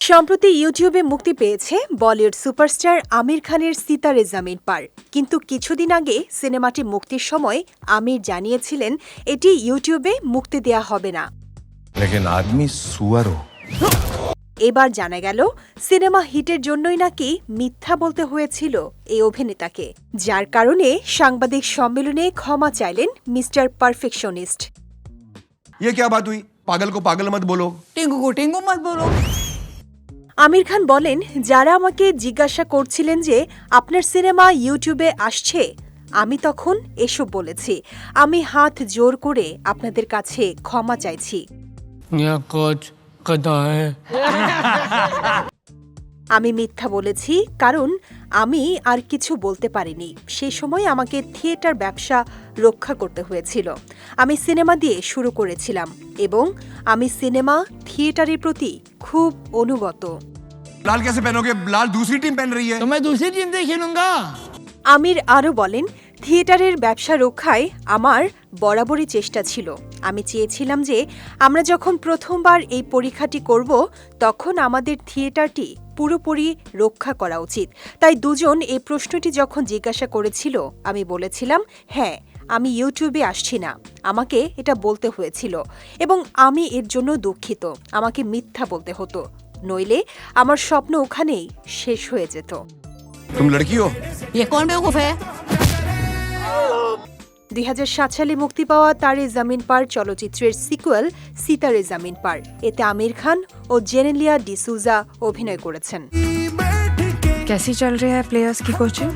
সম্প্রতি ইউটিউবে মুক্তি পেয়েছে বলিউড সুপারস্টার আমির খানের সিতারে জামিন পার। কিন্তু কিছুদিন আগে সিনেমাটি মুক্তির সময় আমির জানিয়েছিলেন এটি ইউটিউবে মুক্তি দেয়া হবে না। লেকিন আদমি সুয়ারো। এবার জানা গেল সিনেমা হিটের জন্যই নাকি মিথ্যা বলতে হয়েছিল এই অভিনেতাকে যার কারণে সাংবাদিক সম্মেলনে ক্ষমা চাইলেন মিস্টার পারফেকশনিস্ট ये क्या बात हुई पागल को पागल मत बोलो टिंगू को टिंगू मत बोलो আমির খান বলেন যারা আমাকে জিজ্ঞাসা করছিলেন যে আপনার সিনেমা ইউটিউবে আসছে আমি তখন এসব বলেছি আমি হাত জোর করে আপনাদের কাছে ক্ষমা চাইছি यह कुछ गधा है আমি মিথ্যা বলেছি কারণ আমি আর কিছু বলতে পারিনি সেই সময় আমাকে থিয়েটার ব্যবসা রক্ষা করতে হয়েছিল আমি সিনেমা দিয়ে শুরু করেছিলাম এবং আমি সিনেমা থিয়েটারের প্রতি খুব অনুগত लाल कैसे पहनोगे लाल दूसरी टीम पहन रही है तो मैं दूसरी टीम से खेलूंगा আমির আরও বলেন থিয়েটারের ব্যবসা রক্ষায় আমার বরাবরই চেষ্টা ছিল আমি চেয়েছিলাম যে আমরা যখন প্রথমবার এই পরীক্ষাটি করব তখন আমাদের থিয়েটারটি পুরোপুরি রক্ষা করা উচিত তাই দুজন এই প্রশ্নটি যখন জিজ্ঞাসা করেছিল আমি বলেছিলাম হ্যাঁ আমি ইউটিউবে আসছি না আমাকে এটা বলতে হয়েছিল এবং আমি এর জন্য দুঃখিত আমাকে মিথ্যা বলতে হতো নইলে আমার স্বপ্ন ওখানেই শেষ হয়ে যেত तुम लड़की हो ये कौन बेवकूफ है দুই সাত সালে মুক্তি পাওয়া তারে জামিন পার চলচ্চিত্রের সিকুয়েল, সিতারে জামিন পার। এতে আমির খান ও জেনেলিয়া ডিসুজা অভিনয় করেছেন। কেসি চল রে প্লেয়ার্স কি করছেন